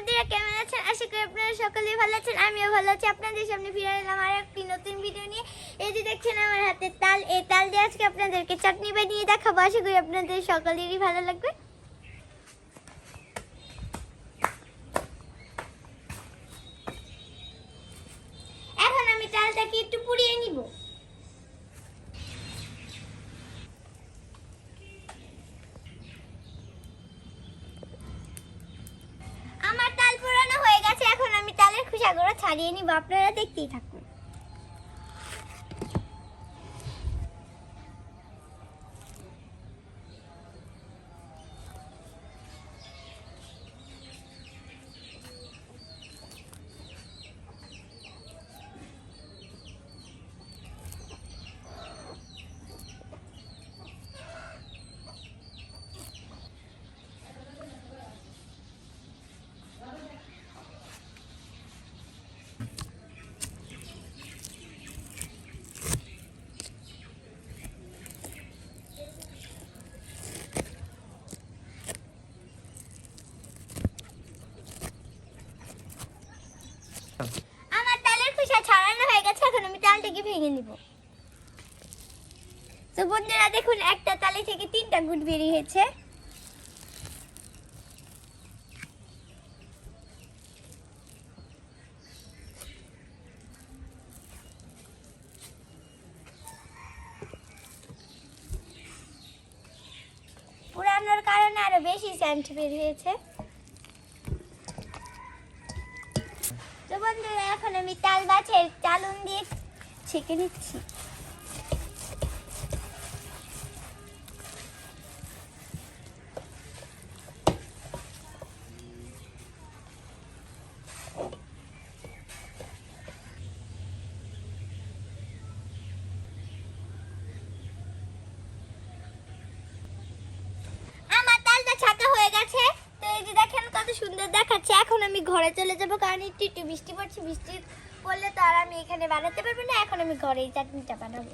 বন্ধুরা, কেমন আছেন? আশা করি আপনারা সকলেই ভালো আছেন। আমিও ভালো আছি। আপনাদের সামনে ফিরে এলাম আর একটি নতুন ভিডিও নিয়ে। এই যে দেখছেন আমার হাতে তাল, এই তাল দিয়ে আজকে আপনাদেরকে চাটনি বানিয়ে দেখাবো। আশা করি আপনাদের সকলেরই ভালো লাগবে। এখন আমি তালটাকে একটু পুড়িয়ে নিব। খোসাগুলো ছাড়িয়ে নিব। আপনারা দেখতেই থাকুন আমার তালের খোসা ছাড়ানো হয়ে গেছে এখন আমি তালটাকে ভেঙে নিব। তো বন্ধুরা, দেখুন, একটা তালে থেকে তিনটা গুড় বেরিয়ে হয়েছে। পুরানোর কারণে আরও বেশি সেন্ট বেরিয়েছে তো বন্ধুরা, এখন আমি তাল গাছের চালন দিয়ে ছেঁকে নিচ্ছি। সুন্দর দেখাচ্ছে। এখন আমি ঘরে চলে যাব, কারণ একটু একটু বৃষ্টি পড়ছে বৃষ্টি পড়লে তো আর আমি এখানে বানাতে পারব না, এখন আমি ঘরে চাটনিটা বানাবো।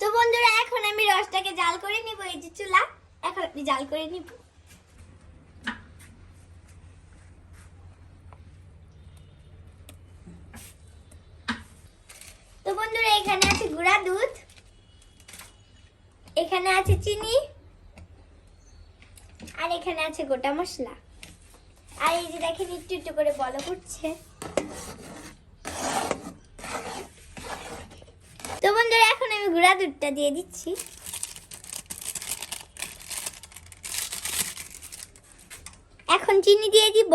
তো বন্ধুরা, এখন আমি রসটাকে জাল করে নিব, এই যে চুলা, এখন আমি জাল করে নিব। তো বন্ধুরা, এখানে আছে গুঁড়া দুধ। এখানে আছে চিনি। আর এখানে আছে গোটা মশলা। আর এই যে দেখেন, একটু একটু করে বল করছে তো বন্ধুরা, এখন আমি গুঁড়া দুধটা দিয়ে দিচ্ছি। এখন চিনি দিয়ে দিব।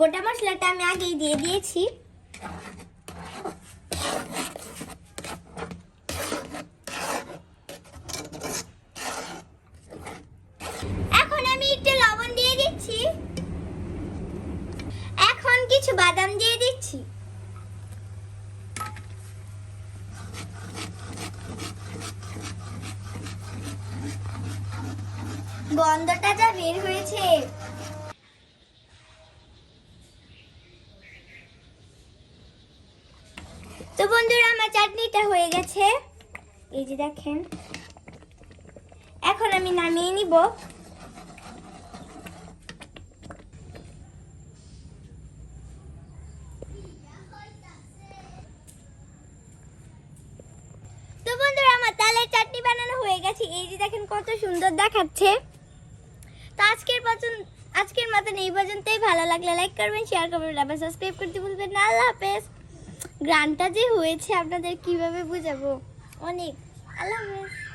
গোটা মশলাটা আমি আগেই দিয়ে দিয়েছি এখন আমি একটু লবণ দিয়ে দিচ্ছি এখন কিছু বাদাম দিয়ে দিচ্ছি। গন্ধটা যা বের হয়েছে। তো বন্ধুরা, আমার চাটনিটা হয়ে গেছে। এই যে দেখেন। এখন আমি নামিয়ে নিব তো বন্ধুরা আমার তালের বানানো হয়ে গেছে। এই যে দেখেন কত সুন্দর দেখাচ্ছে। তো আজকের পছন্দ আজকের মতন এই পর্যন্তই। ভালো লাগলে লাইক করবেন শেয়ার করবেন আবার সাবস্ক্রাইব করতে ভুলবেন না। আল্লাহ হাফেজ। গ্রানটা যে হয়েছে আপনাদের কীভাবে বুঝাবো? অনেক। আল্লাহ হাফেজ।